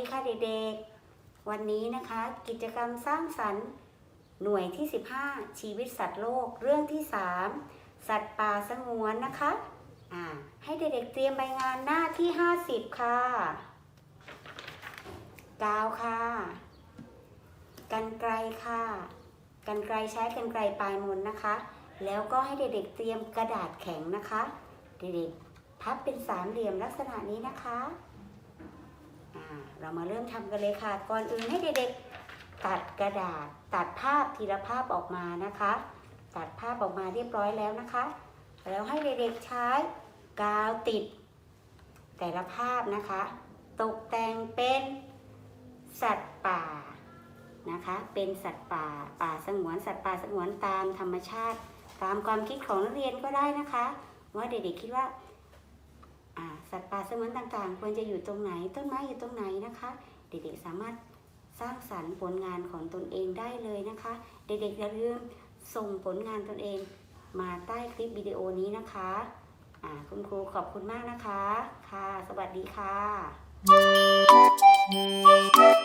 วันนี้นะคะกิจกรรมสร้างสรรค์ หน่วยที่ 15 ชีวิตสัตว์โลกเรื่องที่ 3 สัตว์ป่าสงวนนะคะอ่าให้เด็กๆเตรียมใบงานหน้าที่ 50 ค่ะกาวค่ะกันไกลค่ะกันไกลใช้กันไกลปลายมนนะคะ แล้วก็ให้เด็กๆเตรียมกระดาษแข็งนะคะ เด็กๆพับเป็นสามเหลี่ยมลักษณะนี้นะคะ เรามาเริ่มทำกันเลยค่ะ ก่อนอื่นให้เด็กๆตัดกระดาษ ตัดภาพทีละภาพออกมานะคะ ตัดภาพออกมาเรียบร้อยแล้วนะคะ แล้วให้เด็กๆใช้กาวติด แต่ละภาพนะคะ ตกแต่งเป็นสัตว์ป่านะคะ เป็นสัตว์ป่า ป่าสงวน สัตว์ป่าสงวนตามธรรมชาติ ตามความคิดของนักเรียนก็ได้นะคะ ว่าเด็กๆคิดว่าอ่า สัตว์ป่าสงวนต่างๆ ควรจะอยู่ตรงไหน ต้นไม้อยู่ตรงไหนนะคะ เด็กๆสามารถสร้างสรรค์ผลงานของตนเองได้เลยนะคะ เด็กๆอย่าลืมส่งผลงานตนเองมาใต้คลิปวิดีโอนี้นะคะอ่าคุณครูขอบคุณมากนะคะ ค่ะ สวัสดีค่ะ